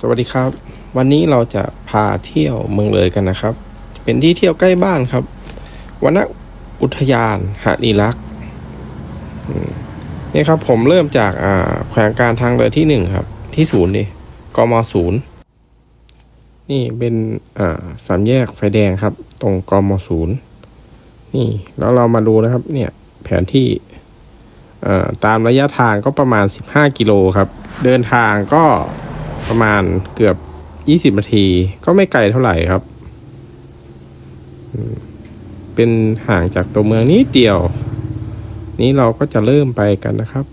สวัสดีครับ วันนี้เราจะพาเที่ยวเมืองเลยกันนะครับ เป็นที่เที่ยวใกล้บ้านครับวันอุทยานหาดีลักษ์นี่ครับผมเริ่มจากแขวงการทางเรือที่หนึ่งครับ ที่ศูนย์ดิกมศูนย์นี่เป็นสามแยกไฟแดงครับ ตรงกมศูนย์นี่แล้วเรามาดูนะครับ เนี่ยแผนที่ตามระยะทางก็ประมาณ 15 กิโลครับ เดินทางก็ ประมาณเกือบ20นาที ก็ไม่ไกลเท่าไหร่ครับ เป็นห่างจากตัวเมืองนิดเดียว นี้เราก็จะเริ่มไปกันนะครับ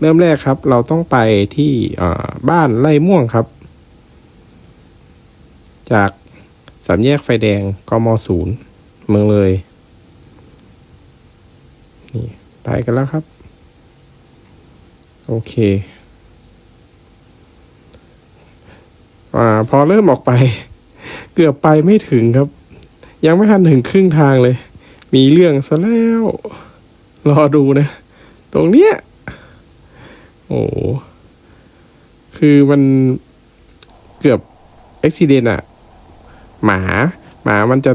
เริ่มแรกครับ เราต้องไปที่บ้านไร่ม่วงครับ จากสามแยกไฟแดงกมศูนย์เมืองเลย นี่ไปกันแล้วครับ โอเค อพอเริ่มออกไป เกือบไปไม่ถึงครับ ยังไม่ทันถึงครึ่งทางเลย มีเรื่องซะแล้ว รอดูนะ ตรงเนี้ย โอ้คือมันเกือบอุบิเหตุอะหมา หมามันจะ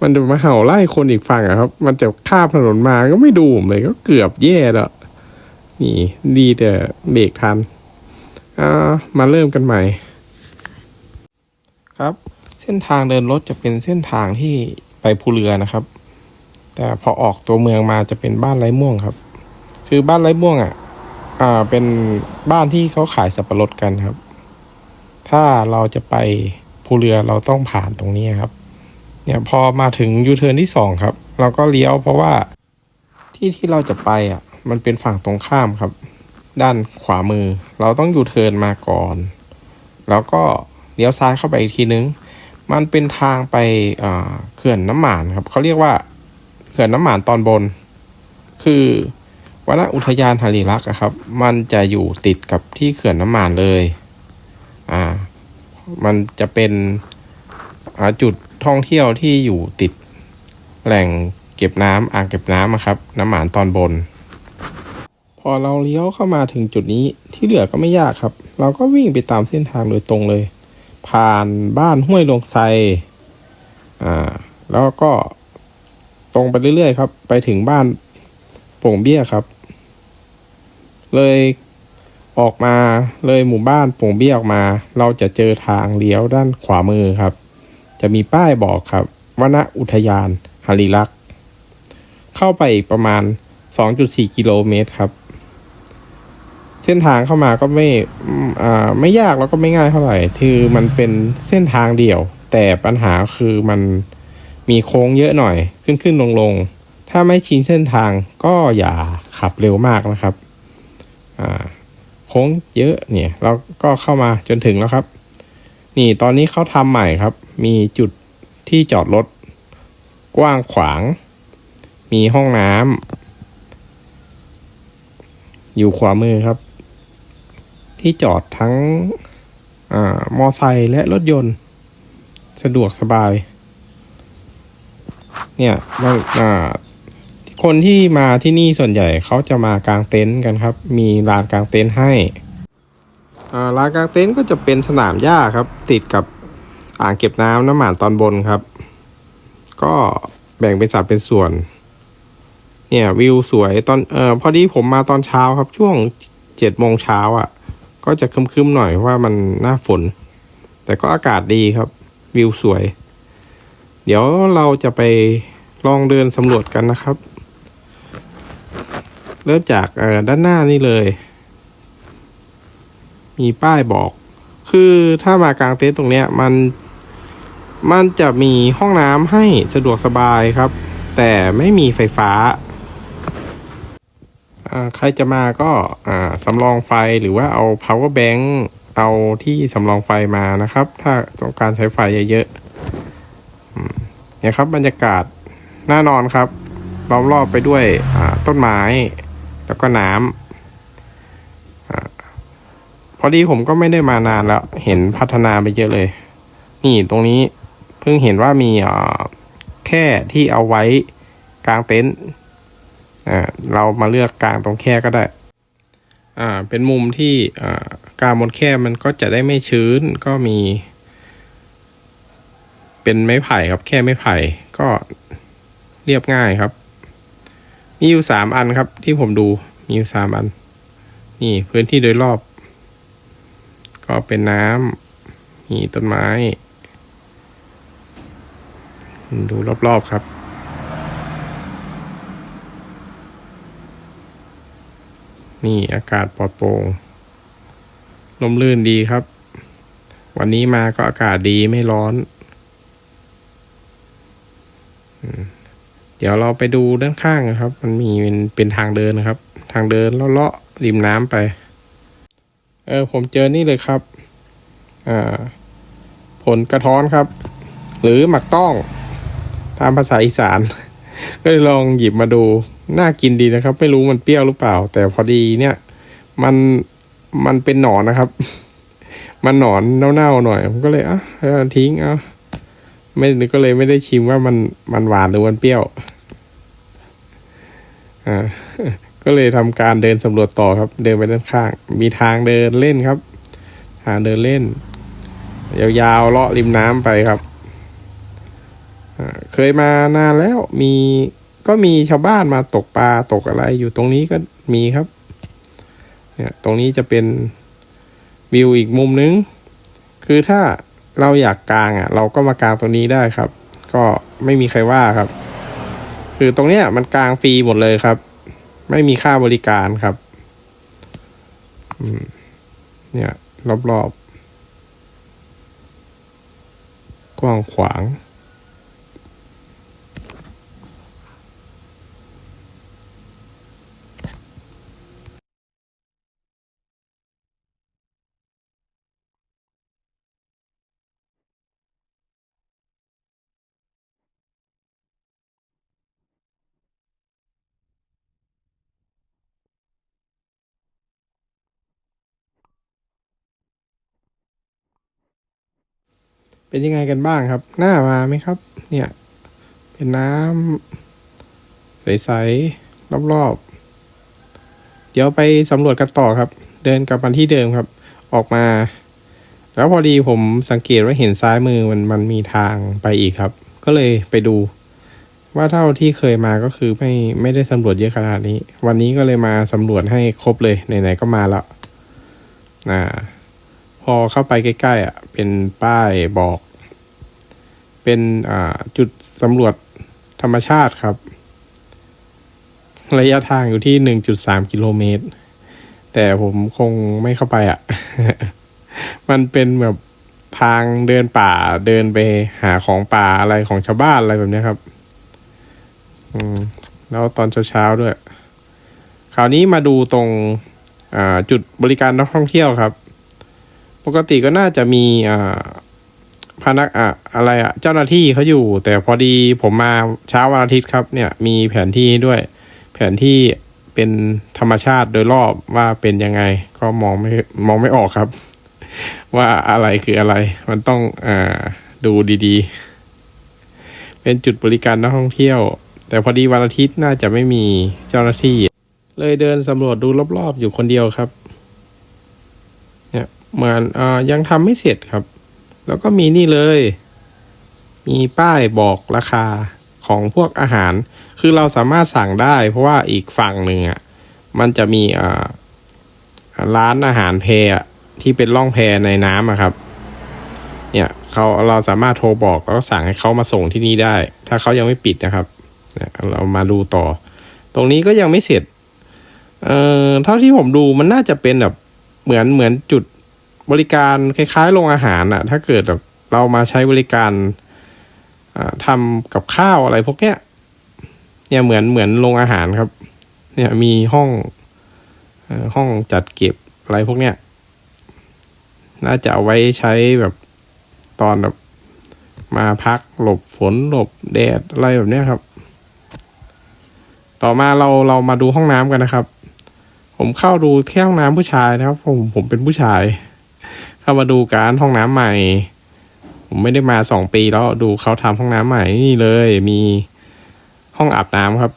มันจะมาเห่าไล่คนอีกฝั่งอะครับ มันจะข้ามถนนมาก็ไม่ดูผมเลยก็เกือบแย่แล้ว นี่ ดีแต่เบรกทัน มาเริ่มกันใหม่ ครับ เส้นทางเดินรถจะเป็นเส้นทางที่ไปภูเรือนะครับ แต่พอออกตัวเมืองมาจะเป็นบ้านไร้ม่วงครับ คือบ้านไร้ม่วงอะอ่าเป็นบ้านที่เขาขายสับปะรดกันครับ ถ้าเราจะไปภูเรือเราต้องผ่านตรงนี้ครับ เนี่ยพอมาถึงยูเทิร์นที่สองครับ เราก็เลี้ยวเพราะว่าที่ที่เราจะไปอะ มันเป็นฝั่งตรงข้ามครับ ด้านขวามือ เราต้องยูเทิร์นมาก่อน แล้วก็เลี้ยวซ้ายเข้าไปอีกทีนึง มันเป็นทางไปเขื่อนน้ำหมานครับเขาเรียกว่าเขื่อนน้ำหมานตอนบน คือวนอุทยานหาริลักษ์ครับ มันจะอยู่ติดกับที่เขื่อนน้ำหมานเลย อ่า มันจะเป็นจุดท่องเที่ยวที่อยู่ติดแหล่งเก็บน้ำอ่างเก็บน้ำครับ น้ำหมานตอนบน อเราเลี้ยวเข้ามาถึงจุดนี้ที่เหลือก็ไม่ยากครับ เราก็วิ่งไปตามเส้นทางโดยตรงเลย ผ่านบ้านห้วยลงไซอ่าแล้วก็ตรงไปเรื่อยๆครับ ไปถึงบ้านโป่งเบี้ยครับ เลยออกมาเลยหมู่บ้านโป่งเบี้ยออกมา เราจะเจอทางเลี้ยวด้านขวามือครับ จะมีป้ายบอกครับวนอุทยานหาริลักษ์เข้าไปอีกประมาณ 2.4 กิโลเมตรครับ เส้นทางเข้ามาก็ไม่ไม่ยากแล้วก็ไม่ง่ายเท่าไหร่คือมันเป็นเส้นทางเดี่ยว แต่ปัญหาคือมันมีโค้งเยอะหน่อยขึ้นขึ้นลงลงถ้าไม่ชินเส้นทางก็อย่าขับเร็วมากนะครับโค้งเยอะเนี่ยเราก็เข้ามาจนถึงแล้วครับ นี่ตอนนี้เขาทำใหม่ครับ มีจุดที่จอดรถกว้างขวาง มีห้องน้ำอยู่ขวามือครับ ที่จอดทั้งอมอไซค์และรถยนต์ สะดวกสบาย เนี่ยบางอ่คนที่มาที่นี่ส่วนใหญ่เขาจะมากางเต็นท์กันครับ มีลานกางเต็นท์ให้ลานกางเต็นท์ก็จะเป็นสนามหญ้าครับ ติดกับอ่างเก็บน้ำน้ำหมานตอนบนครับ ก็แบ่งเป็นสัดเป็นส่วน เนี่ยวิวสวยตอนเออพอดีผมมาตอนเช้าครับช่วงเจ็ดโมงเช้าอะ ก็จะคึมๆหน่อยว่ามันหน้าฝน แต่ก็อากาศดีครับ วิวสวย เดี๋ยวเราจะไปลองเดินสำรวจกันนะครับ เริ่มจากด้านหน้านี่เลย มีป้ายบอก คือถ้ามากางเต็นท์ตรงเนี้ยมัน มันจะมีห้องน้ำให้สะดวกสบายครับ แต่ไม่มีไฟฟ้า ใครจะมาก็สำรองไฟหรือว่าเอา power bank เอาที่สำรองไฟมานะครับ ถ้าต้องการใช้ไฟเยอะๆเนี่ยครับบรรยากาศน่านอนครับล้อมรอบไปด้วยต้นไม้ แล้วก็น้ำอาพอดีผมก็ไม่ได้มานานแล้ว เห็นพัฒนาไปเยอะเลย นี่ตรงนี้เพิ่งเห็นว่ามีแค่ที่เอาไว้กลางเต็นท์ เรามาเลือกกลางตรงแค่ก็ได้ อ่า เป็นมุมที่อ่ากาวมดแคบมันก็จะได้ไม่ชื้นก็มี เป็นไม้ไผ่ครับแค่ไม้ไผ่ก็เรียบง่ายครับ มีอยู่สามอันครับที่ผมดูมีอยู่สามอัน นี่พื้นที่โดยรอบ ก็เป็นน้ำมีต้นไม้ ดูรอบๆครับ นี่อากาศปลอดโปร่งลมลื่นดีครับ วันนี้มาก็อากาศดีไม่ร้อน เดี๋ยวเราไปดูด้านข้างนะครับ มันมีเป็นเป็นทางเดินนะครับ ทางเดินเลาะๆริมน้ำไป เออผมเจอนี่เลยครับอ่าผลกระท้อนครับ หรือหมักต้อง ตามภาษาอีสาน ก็เลยลองหยิบมาดู น่ากินดีนะครับ ไม่รู้มันเปรี้ยวหรือเปล่า แต่พอดีเนี่ย มันมันเป็นหนอนนะครับ มันหนอนเน่าๆหน่อยผมก็เลยอะเอาทิ้งเอาไม่ก็เลยไม่ได้ชิมว่ามันมันหวานหรือมันเปรี้ยวอ่าก็เลยทำการเดินสำรวจต่อครับ เดินไปด้านข้าง มีทางเดินเล่นครับ ทางเดินเล่น ยาวๆเลาะริมน้ำไปครับเคยมานานแล้วมี ก็มีชาวบ้านมาตกปลาตกอะไรอยู่ตรงนี้ก็มีครับ เนี่ยตรงนี้จะเป็นวิวอีกมุมนึง คือถ้าเราอยากกางอะ เราก็มากางตรงนี้ได้ครับ ก็ไม่มีใครว่าครับ คือตรงเนี้ยมันกางฟรีหมดเลยครับ ไม่มีค่าบริการครับเนี่ยรอบๆกว้างขวาง เป็นยังไงกันบ้างครับ หน้ามาไหมครับ เนี่ย เป็นน้ำใสๆรอบๆ เดี๋ยวไปสำรวจกันต่อครับ เดินกลับมาที่เดิมครับ ออกมา แล้วพอดีผมสังเกตว่าเห็นซ้ายมือมันมันมีทางไปอีกครับ ก็เลยไปดู ว่าเท่าที่เคยมาก็คือไม่ไม่ได้สำรวจเยอะขนาดนี้ วันนี้ก็เลยมาสำรวจให้ครบเลยไหนๆก็มาแล้วอ่า อเข้าไปใกล้ๆอะเป็นป้ายบอก เป็นอ่าจุดสำรวจธรรมชาติครับ ระยะทางอยู่ที่หนึ่งจุดสามกิโลเมตร แต่ผมคงไม่เข้าไปอะ มันเป็นแบบทางเดินป่าเดินไปหาของป่าอะไรของชาวบ้านอะไรแบบนี้ครับ อืม แล้วตอนเช้าๆด้วย คราวนี้มาดูตรงจุดบริการนักท่องเที่ยวครับ ปกติก็น่าจะมีอ่าพนักอะอะไรอะเจ้าหน้าที่เขาอยู่ แต่พอดีผมมาเช้าวันอาทิตย์ครับ เนี่ยมีแผนที่ด้วย แผนที่เป็นธรรมชาติโดยรอบว่าเป็นยังไง ก็มองไม่มองไม่ออกครับ ว่าอะไรคืออะไร มันต้องอดูดีๆ เป็นจุดบริการนักท่องเที่ยว แต่พอดีวันอาทิตย์น่าจะไม่มีเจ้าหน้าที่ เลยเดินสำรวจดูรอบๆ อยู่คนเดียวครับ เหมือนอยังทำไม่เสร็จครับ แล้วก็มีนี่เลย มีป้ายบอกราคาของพวกอาหาร คือเราสามารถสั่งได้ เพราะว่าอีกฝั่งหนึ่งอะมันจะมีร้านอาหารเพอะที่เป็นล่องแพในน้ำอะครับ เนี่ยเขาเราสามารถโทรบอกแล้วก็สั่งให้เขามาส่งที่นี่ได้ ถ้าเขายังไม่ปิดนะครับเรามาดูต่อ ตรงนี้ก็ยังไม่เสร็จ เอ่อเท่าที่ผมดูมันน่าจะเป็นแบบเหมือนเหมือนจุด บริการคล้ายๆโรงอาหารอะถ้าเกิดแบบเรามาใช้บริการอ่าทำกับข้าวอะไรพวกเนี้ยเนี่ยเหมือนเหมือนโรงอาหารครับ เนี่ยมีห้องห้องจัดเก็บอะไรพวกเนี้ยน่าจะเอาไว้ใช้แบบตอนแบบมาพักหลบฝนหลบแดดอะไรแบบเนี้ยครับ ต่อมาเราเรามาดูห้องน้ำกันนะครับ ผมเข้าดูแค่ห้องน้ำผู้ชายนะครับ ผมผมเป็นผู้ชาย เข้ามาดูการห้องน้ำใหม่ ผมไม่ได้มาสองปีแล้วดูเขาทำห้องน้ำใหม่นี่เลย มีห้องอาบน้ำครับ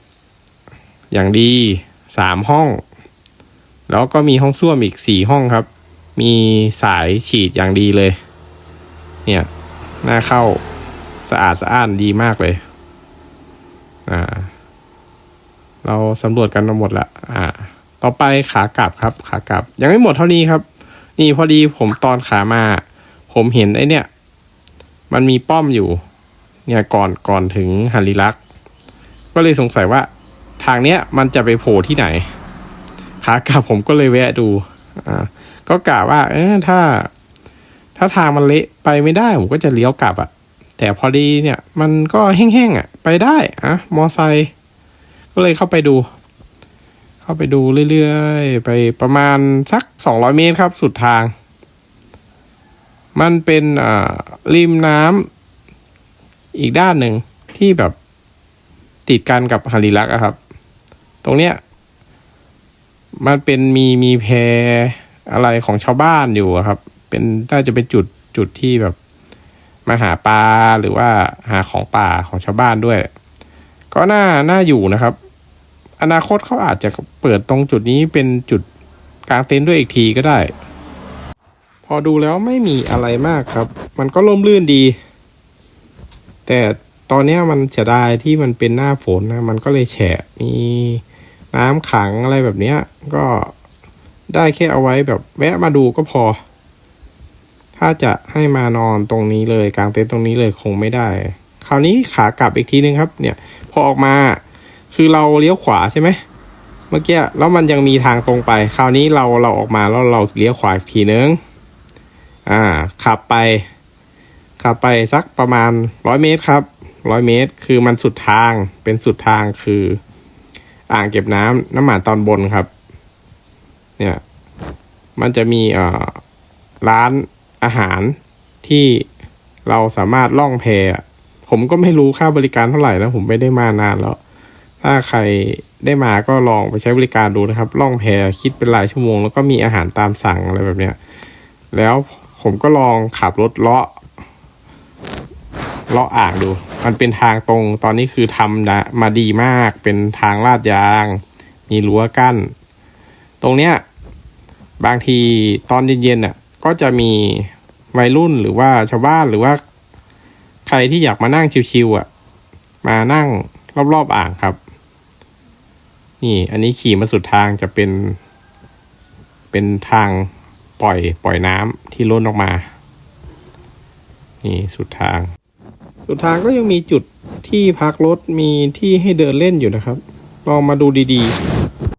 อย่างดีสามห้อง แล้วก็มีห้องส้วมอีกสี่ห้องครับ มีสายฉีดอย่างดีเลย เนี่ยหน้าเข้าสะอาดสะอ้านดีมากเลย อ่า เราสำรวจกันมาหมดละ อ่า ต่อไปขากลับครับ ขากลับ ยังไม่หมดเท่านี้ครับ นี่พอดีผมตอนขามา ผมเห็นไอ้เนี่ย มันมีป้อมอยู่ เนี่ยก่อนก่อนถึงฮันริลักษ์ก็เลยสงสัยว่าทางเนี้ยมันจะไปโผล่ที่ไหน ขากลับผมก็เลยแวะดู อ่า ก็กะว่า เออถ้า ถ้าทางมันเละไปไม่ได้ ผมก็จะเลี้ยวกลับอะแต่พอดีเนี่ย มันก็แห้งๆอะไปได้อะมอไซค์ก็เลยเข้าไปดูาไปดูเรื่อยๆ ไปประมาณสักสองร้อยเมตรครับ สุดทาง มันเป็นอ่าริมน้ำอีกด้านหนึ่งที่แบบติดกันกับฮาริลักษ์อะครับ ตรงเนี้ย มันเป็นมีมีแพอะไรของชาวบ้านอยู่ครับ เป็นน่าจะเป็นจุดจุดที่แบบมาหาปลาหรือว่าหาของป่าของชาวบ้านด้วย ก็น่าน่าอยู่นะครับ อนาคตเขาอาจจะเปิดตรงจุดนี้เป็นจุดกลางเต็นท์ด้วยอีกทีก็ได้ พอดูแล้วไม่มีอะไรมากครับ มันก็ร่มรื่นดี แต่ตอนนี้มันเสียดายที่มันเป็นหน้าฝนนะมันก็เลยแฉะมีน้ำขังอะไรแบบนี้ก็ได้แค่เอาไว้แบบแวะมาดูก็พอ ถ้าจะให้มานอนตรงนี้เลยกลางเต็นท์ตรงนี้เลยคงไม่ได้ คราวนี้ขากลับอีกทีนึงครับ เนี่ย พอออกมา คือเราเลี้ยวขวาใช่ไหมเมื่อกี้แล้วมันยังมีทางตรงไป คราวนี้เราเราออกมาแล้วเราเลี้ยวขวาอีกทีนึงอ่า ขับไป ขับไปสักประมาณร้อยเมตรครับร้อยเมตร คือมันสุดทางเป็นสุดทางคือ อ่างเก็บน้ำน้ำหมานตอนบนครับ เนี่ย มันจะมีเอ่อร้านอาหารที่เราสามารถล่องแพผมก็ไม่รู้ค่าบริการเท่าไหร่นะผมไม่ได้มานานแล้ว ถ้าใครได้มาก็ลองไปใช้บริการดูนะครับ ล่องแพคิดเป็นรายชั่วโมง แล้วก็มีอาหารตามสั่งอะไรแบบเนี้ย แล้วผมก็ลองขับรถเลาะเลาะอ่างดู มันเป็นทางตรง ตอนนี้คือทำนะมาดีมาก เป็นทางลาดยาง มีรั้วกั้น ตรงเนี้ย บางทีตอนเย็นๆน่ะ ก็จะมีวัยรุ่นหรือว่าชาวบ้านหรือว่า ใครที่อยากมานั่งชิวๆอะ มานั่งรอบๆอ่างครับ นี่ อันนี้ขี่มาสุดทางจะเป็น เป็นทางปล่อยปล่อยน้ำที่ล้นออกมา นี่สุดทาง สุดทางก็ยังมีจุดที่พักรถมีที่ให้เดินเล่นอยู่นะครับ ลองมาดูดี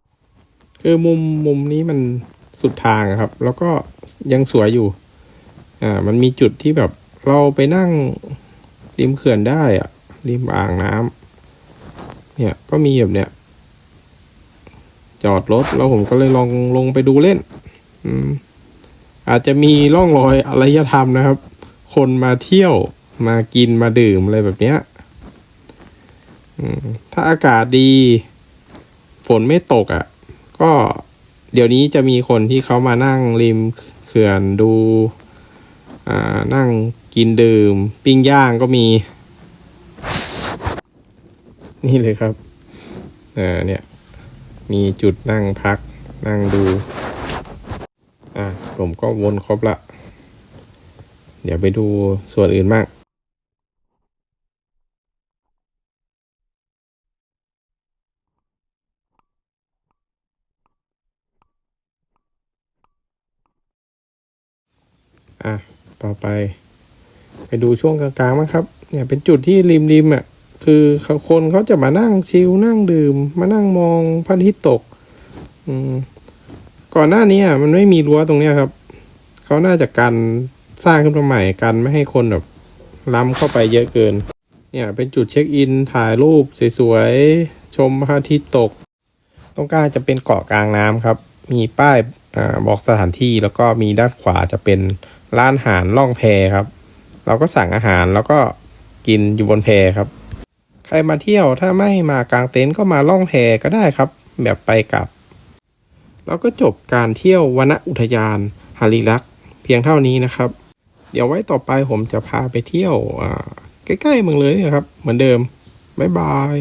ๆ คือมุมมุมนี้มันสุดทางครับ แล้วก็ยังสวยอยู่ อ่า มันมีจุดที่แบบเราไปนั่งริมเขื่อนได้อะริมอ่างน้ำเนี่ยก็มีแบบเนี้ย จอดรถ แล้วผมก็เลยลองลงไปดูเล่น อืม อาจจะมีร่องรอยอารยธรรมนะครับ คนมาเที่ยวมากินมาดื่มอะไรแบบเนี้ยถ้าอากาศดี ฝนไม่ตกอะ่ะ ก็เดี๋ยวนี้จะมีคนที่เขามานั่งริมเขื่อนดูนั่งกินดื่ม ปิ้งย่างก็มี นี่เลยครับเออเนี่ย มีจุดนั่งพัก นั่งดู อะ ผมก็วนครบละ เดี๋ยวไปดูส่วนอื่นบ้างอะ ต่อไป ไปดูช่วงกลางๆมั้งครับ เนี่ยเป็นจุดที่ริมๆอะ คือคนเขาจะมานั่งชิลนั่งดื่ม มานั่งมองพระอาทิตย์ตก อืมก่อนหน้านี้มันไม่มีรั้วตรงเนี้ยครับ เขาน่าจะกันสร้างขึ้นมาใหม่กันไม่ให้คนแบบล้ำเข้าไปเยอะเกิน เนี่ยเป็นจุดเช็คอินถ่ายรูปสวยๆชมพระอาทิตย์ตก ตรงกลางจะเป็นเกาะกลางน้ำครับ มีป้ายอบอกสถานที่แล้วก็มีด้านขวาจะเป็นร้านอาหารล่องแพครับ เราก็สั่งอาหารแล้วก็กินอยู่บนแพครับ ครมาเที่ยวถ้าไม่มากางเต็นท์ก็มาล่องแพก็ได้ครับ แบบไปกลับ แล้วก็จบการเที่ยววนอุทยานฮาริลักษ์เพียงเท่านี้นะครับ เดี๋ยวไว้ต่อไปผมจะพาไปเที่ยวใกล้ๆเมืองเลยนะครับ เหมือนเดิม บ๊ายบาย